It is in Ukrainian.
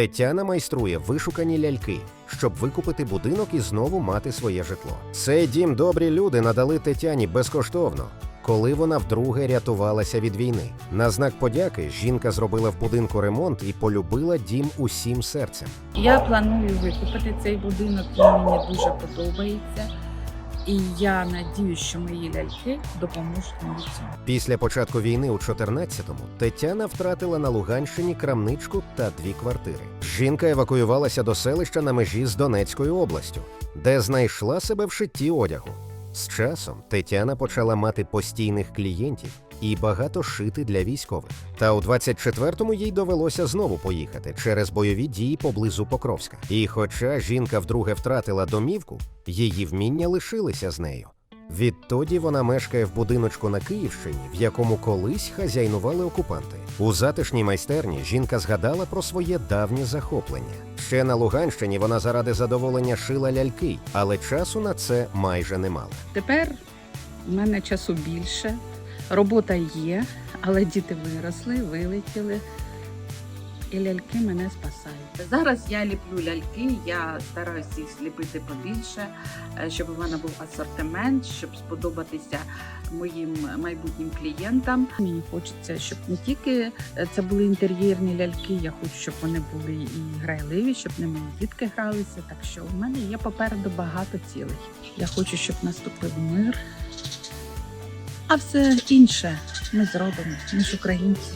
Тетяна майструє вишукані ляльки, щоб викупити будинок і знову мати своє житло. Цей дім добрі люди надали Тетяні безкоштовно. Коли вона вдруге рятувалася від війни, на знак подяки жінка зробила в будинку ремонт і полюбила дім усім серцем. Я планую викупити цей будинок, він мені дуже подобається. І я надію, що мої ляльки допоможуть мені в цьому. Після початку війни у 14-му Тетяна втратила на Луганщині крамничку та дві квартири. Жінка евакуювалася до селища на межі з Донецькою областю, де знайшла себе в шитті одягу. З часом Тетяна почала мати постійних клієнтів і багато шити для військових. Та у 24-му їй довелося знову поїхати через бойові дії поблизу Покровська. І хоча жінка вдруге втратила домівку, її вміння лишилися з нею. Відтоді вона мешкає в будиночку на Київщині, в якому колись хазяйнували окупанти. У затишній майстерні жінка згадала про своє давнє захоплення. Ще на Луганщині вона заради задоволення шила ляльки, але часу на це майже не мала. Тепер в мене часу більше, робота є, але діти виросли, вилетіли, і ляльки мене спасають. Зараз я ліплю ляльки, я стараюся їх сліпити побільше, е, щоб у мене був асортимент, щоб сподобатися моїм майбутнім клієнтам. Мені хочеться, щоб не тільки е, це були інтер'єрні ляльки, я хочу, щоб вони були і грайливі, щоб ними і дітки гралися. Так що в мене є попереду багато цілей. Я хочу, щоб наступив мир. А все інше ми зробимо, ми українці.